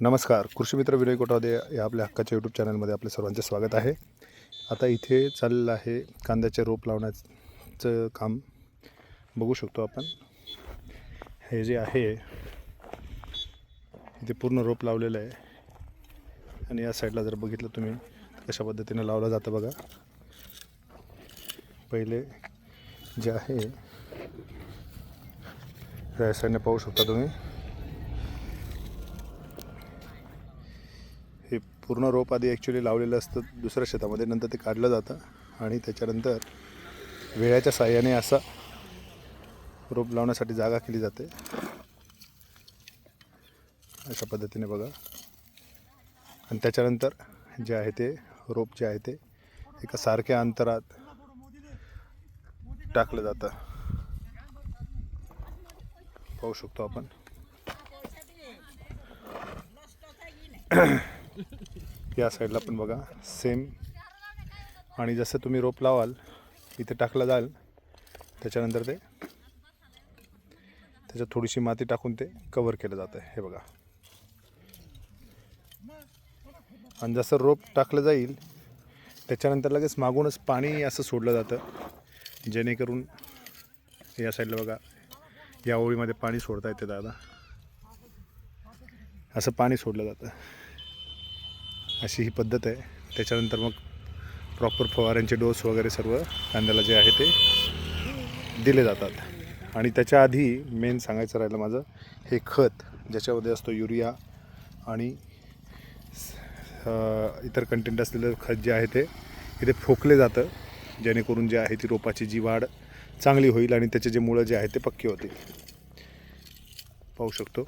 नमस्कार. कृषी मित्र विनय कोटावदे या आपल्या हक्काच्या यूट्यूब चॅनलमध्ये आपले सर्वांचे स्वागत आहे. आता इथे चाललेलं आहे कांद्याचे रोप लावण्याचं काम. बघू शकतो आपण. हे जे आहे इथे पूर्ण रोप लावलेलं आहे. आणि या साईडला जर बघितलं तुम्ही कशा पद्धतीने लावलं जातं बघा. पहिले जे आहे या साईडने पाहू शकता तुम्ही हे पूर्ण रोप आधी ॲक्च्युली लावलेलं असतं दुसऱ्या शेतामध्ये नंतर ते काढलं जातं आणि त्याच्यानंतर वेळाच्या साह्याने असा रोप लावण्यासाठी जागा केली जाते. अशा पद्धतीने बघा. आणि त्याच्यानंतर जे आहे ते रोप जे आहे ते एका सारख्या अंतरात टाकलं जातं. पाहू शकतो आपण. या साईडला पण बघा सेम आणि जसं तुम्ही रोप लावाल इथे टाकला जाल त्याच्यानंतर ते त्याच्यात थोडीशी माती टाकून ते कवर केलं जातं हे बघा. आणि जसं रोप टाकलं जाईल त्याच्यानंतर लगेच मागूनच पाणी असं सोडलं जातं जेणेकरून या साईडला बघा या ओळीमध्ये पाणी सोडता येते दादा. असं पाणी सोडलं जातं. अशी ही पद्धत आहे. त्याच्यानंतर मग प्रॉपर फवाऱ्यांचे डोस वगैरे सर्व कांद्याला जे आहे ते दिले जातात. आणि त्याच्या आधी मेन सांगायचं राहिलं माझं हे खत ज्याच्यामध्ये असतो युरिया आणि इतर कंटेंट असलेलं खत जे आहे ते इथे फोकले जातं. जेणेकरून जे आहे ती रोपाची जी वाढ चांगली होईल आणि त्याचे जे मुळं जे आहे ते पक्के होतील. पाहू शकतो.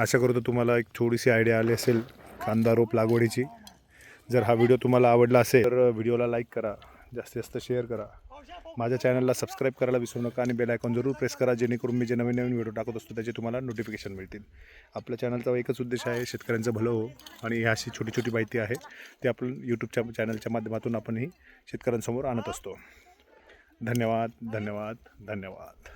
आशा करतो तुम्हाला एक थोडीशी आयडिया आली असेल कांदा रोप लागवडीची. जर हा व्हिडिओ तुम्हाला आवडला असेल तर व्हिडिओला लाईक करा. जास्तीत जास्त शेअर करा. माझ्या चॅनलला सबस्क्राईब करायला विसरू नका आणि बेल आयकॉन जरूर प्रेस करा जेणेकरून मी जे नवीन नवीन व्हिडिओ टाकत असतो त्याचे तुम्हाला नोटिफिकेशन मिळतील. आपल्या चॅनलचा एकच उद्देश आहे शेतकऱ्यांचं भलं हो आणि ही अशी छोटी छोटी माहिती आहे. ती आपण यूट्यूबच्या चॅनलच्या माध्यमातून आपणही शेतकऱ्यांसमोर आणत असतो. धन्यवाद धन्यवाद धन्यवाद.